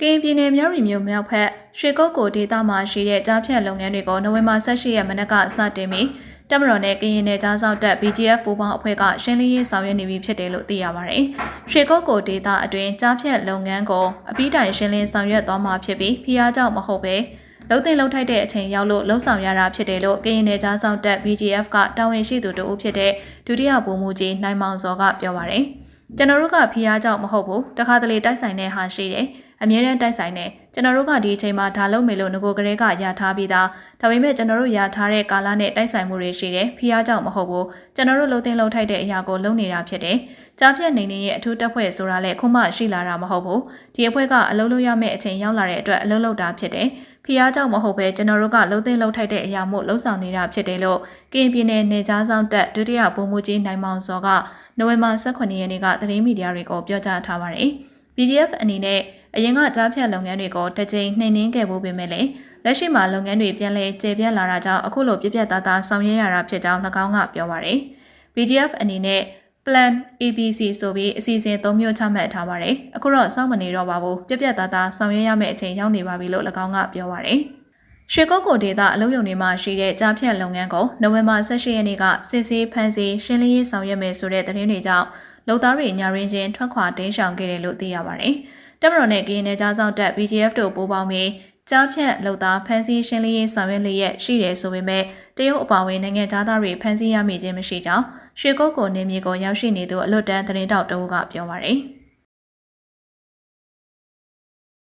ကရင်ပြည်နယ်မြောက်ရီမြို့မြောက်ဖက်ရွှေကုတ်ကိုဒေသမှာရှိတဲ့ကြားဖြတ်လုပ်ငန်းတွေကိုနိုဝင်ဘာ18ရက်မနက်ကစတင်ပြီးတမတော်နဲ့ကရင်နယ်ကြားစောက်တပ် BGF ပူးပေါင်းအဖွဲ့ကရှင်းလင်းရေးဆောင်ရွက်နေပြီဖြစ်တယ်လို့သိရပါတယ်။ရွှေကုတ်ကိုဒေသအတွင်းကြားဖြတ်လုပ်ငန်းကိုအပြီးတိုင်ရှင်းလင်းဆောင်ရွက်သွားမှာဖြစ်ပြီးဖျားကြောင့်မဟုတ်ပဲလုံတင်လုံထိုက်တဲ့အချိန်ရောက်လို့လှုံ့ဆော်ရတာဖြစ်တယ်လို့ကရင်နယ်ကြားစောက်တပ် BGF ကတာဝန်ရှိသူတို့ဦးဖြစ်တဲ့ဒုတိယဗိုလ်မှူးကြီးနိုင်မောင်စောကပြောပါတယ်။ကျွန်တော်တို့ကဖျားကြောင့်မဟုတ်ဘူးတခါတလေတိုက်ဆိုင်တဲ့ဟာရှိတယ် အမြဲတမ်းတိုက်ဆိုင်တယ်ကျွန်တော်တို့ကဒီအချိန်မှာဒါလုံးမေလို့ငကိုကလေးကရထားပြီးသားဒါပေမဲ့ကျွန်တော်တို့ရထားတဲ့ကာလနဲ့တိုက်ဆိုင်မှုတွေရှိတယ်ဖျားကြောင့်မဟုတ်ဘူးကျွန်တော်တို့လုံသိန်းလုံထိုက်တဲ့အရာကိုလုပ်နေတာဖြစ်တယ်ကြားပြတ်နေနေရဲ့အထူးတက်ဖွဲ့ဆိုတာလည်းခုမှရှိလာတာမဟုတ်ဘူးဒီအဖွဲ့ကအလုံးလုံးရမယ့်အချိန်ရောက်လာတဲ့အတွက်အလုံးလုံးတာဖြစ်တယ်ဖျားကြောင့်မဟုတ်ပဲကျွန်တော်တို့ကလုံသိန်းလုံထိုက်တဲ့အရာမို့လှုံ့ဆော်နေတာဖြစ်တယ်လို့ကရင်ပြည်နယ်နေကြားဆောင်တက်ဒုတိယဗိုလ်မှူးကြီးနိုင်မောင်စောကနိုဝင်ဘာ18ရက်နေ့ကသတင်းမီဒီယာတွေကိုပြောကြားထားပါတယ် PDF အနေနဲ့အရင်ကကြားဖြတ်လုပ်ငန်းတွေကိုတစ်ကြိမ်နှိမ်နှင်းခဲ့ဖို့ပေမဲ့လည်းလက်ရှိမှာလုပ်ငန်းတွေပြန်လည်ကျေပြန့်လာတာကြောင့်အခုလိုပြပြသားသားဆောင်ရွက်ရတာဖြစ်ကြောင်း၎င်းကပြောပါရယ် PDF အနေနဲ့ Plan ABC ဆိုပြီးအစီအစဉ်၃မျိုးချမှတ်ထားပါတယ်အခုတော့စောင့်မနေတော့ပါဘူးပြပြသားသားဆောင်ရွက်ရမယ့်အချိန်ရောက်နေပါပြီလို့၎င်းကပြောပါရယ် ရွှေကုတ်ကိုဒေတာအလုံးယုံတွေမှာရှိတဲ့ကြားဖြတ်လုပ်ငန်းကိုနိုဝင်ဘာ18ရက်နေ့ကစစ်ဆေးဖမ်းဆီးရှင်းလင်းရေးဆောင်ရွက်မယ်ဆိုတဲ့သတင်းတွေကြောင့်လုံသားတွေညာရင်းချင်းထွက်ခွာတင်းရှောင်ခဲ့တယ်လို့သိရပါတယ်။တပ်မတော်နဲ့ကရင်နယ်ကြားစောင့်တပ် BGF တို့ပူးပေါင်းပြီးကြားဖြတ်လုံသားဖမ်းဆီးရှင်းလင်းရေးဆောင်ရွက်လျက်ရှိတယ်ဆိုပေမဲ့တရုတ်အပါအဝင်နိုင်ငံသားတွေဖမ်းဆီးရမိခြင်းမရှိကြောင်းရွှေကုတ်ကိုနေမြေကိုရောက်ရှိနေသူအလွတ်တန်းသတင်းတောက်တအုပ်ကပြောပါတယ်။